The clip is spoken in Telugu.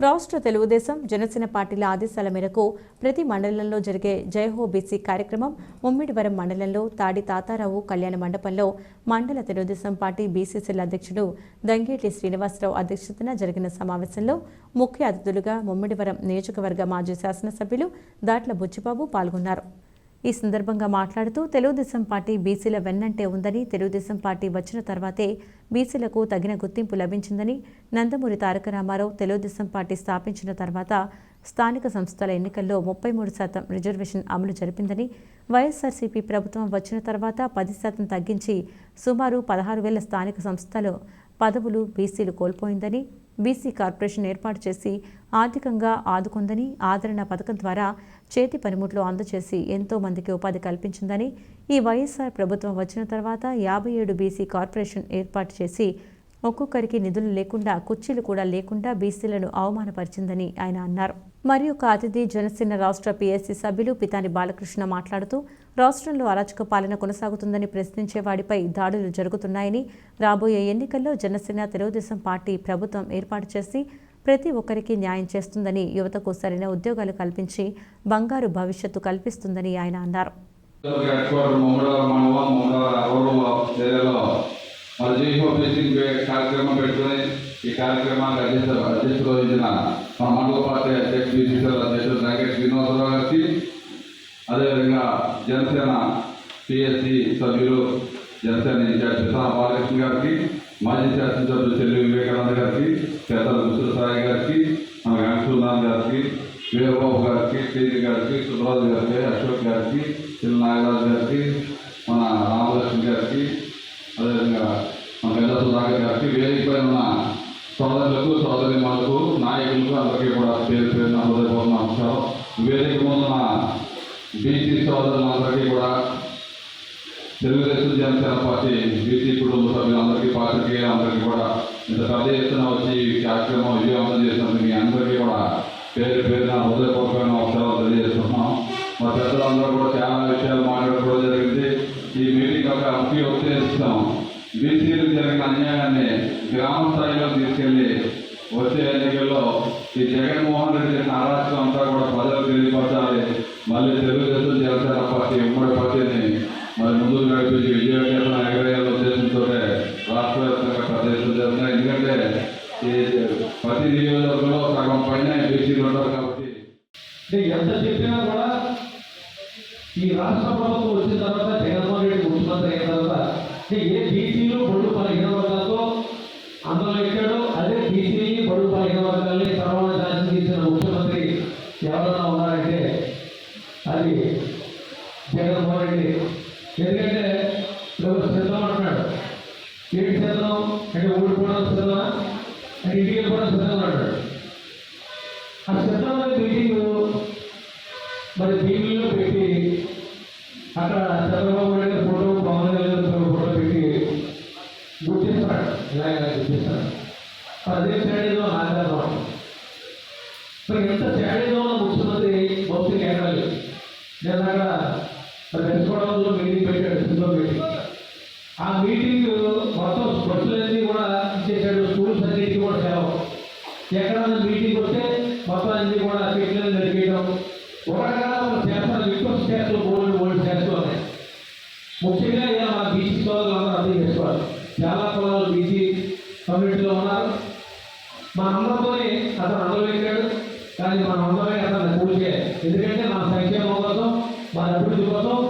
రాష్ట్ర తెలుగుదేశం జనసేన పార్టీల ఆదేశాల మేరకు ప్రతి మండలంలో జరిగే జయహో బీసీ కార్యక్రమం ముమ్మిడివరం మండలంలో తాడి తాతారావు కళ్యాణ మండపంలో మండల తెలుగుదేశం పార్టీ బీసీసీల అధ్యక్షుడు దంగేటి శ్రీనివాసరావు అధ్యక్షతన జరిగిన సమావేశంలో ముఖ్య అతిథులుగా ముమ్మిడివరం నియోజకవర్గ మాజీ శాసనసభ్యులు దాట్ల బుచ్చిబాబు పాల్గొన్నారు. ఈ సందర్భంగా మాట్లాడుతూ తెలుగుదేశం పార్టీ బీసీల వెన్నంటే ఉందని తెలుగుదేశం పార్టీ వచ్చిన తర్వాతే బీసీలకు తగిన గుర్తింపు లభించిందని నందమూరి తారక రామారావు తెలుగుదేశం పార్టీ స్థాపించిన తర్వాత స్థానిక సంస్థల ఎన్నికల్లో ముప్పై మూడు శాతం రిజర్వేషన్ అమలు జరిపిందని వైఎస్ఆర్సీపీ ప్రభుత్వం వచ్చిన తర్వాత పది శాతం తగ్గించి సుమారు పదహారు వేల స్థానిక సంస్థలు పదవులు బీసీలు కోల్పోయిందని బీసీ కార్పొరేషన్ ఏర్పాటు చేసి ఆర్థికంగా ఆదుకుందని ఆదరణ పథకం ద్వారా చేతి పనిముట్లు అందజేసి ఎంతో మందికి ఉపాధి కల్పించిందని ఈ వైఎస్ఆర్ ప్రభుత్వం వచ్చిన తర్వాత యాభై ఏడు బీసీ కార్పొరేషన్ ఏర్పాటు చేసి ఒక్కొక్కరికి నిధులు లేకుండా కుర్చీలు కూడా లేకుండా బీసీలను అవమానపరిచిందని ఆయన అన్నారు. మరియు ఒక అతిథి జనసేన రాష్ట్ర పీఎస్సీ సభ్యులు పితాని బాలకృష్ణ మాట్లాడుతూ రాష్ట్రంలో అరాచక పాలన కొనసాగుతుందని ప్రశ్నించే వాడిపై దాడులు జరుగుతున్నాయని రాబోయే ఎన్నికల్లో జనసేన తెలుగుదేశం పార్టీ ప్రభుత్వం ఏర్పాటు చేసి ప్రతి ఒక్కరికి న్యాయం చేస్తుందని యువతకు సరైన ఉద్యోగాలు కల్పించి బంగారు భవిష్యత్తు కల్పిస్తుందని ఆయన అన్నారు. హెడ్ క్వార్టర్ కార్యక్రమం పెట్టుకుని ఈ కార్యక్రమానికి అధ్యక్ష అధ్యక్షులు వహించిన మా మండల పార్టీ అధ్యక్షుడు బీసీసీఎల్ అధ్యక్షుడు వెంకట శ్రీనివాసరావు గారికి అదేవిధంగా జనసేన పిఎస్సి సభ్యులు జనసేన ఇన్ఛార్జ్ పితాన బాలకృష్ణ గారికి మాజీ శాసనసభ్యులు చెల్లి వివేకానంద గారికి పెద్దల ముసురు సాయి గారికి మన వెంకటనాథ్ గారికి వీరబాబు గారికి తేజీ గారికి సుబ్రాజు గారికి అశోక్ గారికి చిన్న నాగరాజు గారికి మన రామలక్ష్మి గారికి అదేవిధంగా మన పెద్ద సుధాకర్ గారికి వేదిక పైన ఉన్న సోదరులకు సోదరిమణులకు నాయకులకు అందరికీ కూడా పేరు పేరున హృదయపూర్ణ నమస్కారం. వేదిక ముందున్న బీసీ సోదరులందరికీ కూడా తెలుగుదేశం జనసేన పార్టీ బీసీ కుటుంబ సభ్యులందరికీ పాత్రికేయులందరికీ కూడా ఇంత పెద్ద ఎత్తున వచ్చి ఈ కార్యక్రమం విజయవంతం చేసినందుకు మీ అందరికీ కూడా పేరు పేరున హృదయపూర్వకమైన నమస్కారాలు తెలియజేస్తున్నాం. మా పెద్దలందరూ కూడా చాలా విషయాలు పార్టీ యొక్క బీసీలు జరిగిన అన్యాయాన్ని గ్రామ స్థాయిలో తీసుకెళ్ళి వచ్చే ఎన్నికల్లో ఈ జగన్మోహన్ రెడ్డి చేసిన అరాచకం అంతా కూడా ప్రజలకు తెలియపరచాలి. మళ్ళీ తెలుగుదేశం జనసేన పార్టీ ఉమ్మడి పార్టీని మరి ముందుకు నడిపించి విజయకేతన ఎగరేయాల ఉద్దేశంతో రాష్ట్ర వ్యాప్తంగా ప్రదేశం జరుగుతున్నాయి. ఎందుకంటే ఈ ప్రతి నియోజకవర్గంలో సగం పైన బీసీలు ఉంటారు కాబట్టి. ఎంత చెప్పినా కూడా ఈ రాష్ట్ర ప్రభుత్వం వచ్చిన తర్వాత ఆ సిద్ధమైన మీటింగ్ మరి టీవీలో పెట్టి అక్కడ చంద్రబాబు నాయుడు గారి ఫోటో పవన్ కళ్యాణ్ ఫోటో పెట్టి గుర్తిస్తాడు ఇలాగ గుర్తిస్తాడు అదే శాడీలో ఆధారం మరి ఎంత శాడీలో ముఖ్యమంత్రి భౌతిక ఏడాది నేను అక్కడ తెలుసుకోవడంలో మీటింగ్ పెట్టాడు సిద్ధం పెట్టి ఆ మీటింగ్ మొత్తం బస్సులన్నీ కూడా ఇచ్చేసాడు స్కూల్స్ అన్నిటికీ కూడా సేవ. ఎక్కడన్నా మీటింగ్ వస్తే మొత్తం అన్ని కూడా చెట్లను నడిపేయడం. ఒకటిగా మనం చేస్తాం ఎక్కువ చేస్తూ ఓల్డ్ ఓల్డ్ చేస్తూ ఉన్నాయి. ముఖ్యంగా ఇలా మన బీసీ సోదరులు అందరూ అర్థం చేసుకోవాలి. చాలా కులాలు బీసీ కమ్యూనిటీలో ఉన్నారు. మన అందరితోనే అతను అందరూ కానీ మన అందరమే అతను కూల్చే ఎందుకంటే మన సంక్షేమం కోసం మన అభివృద్ధి కోసం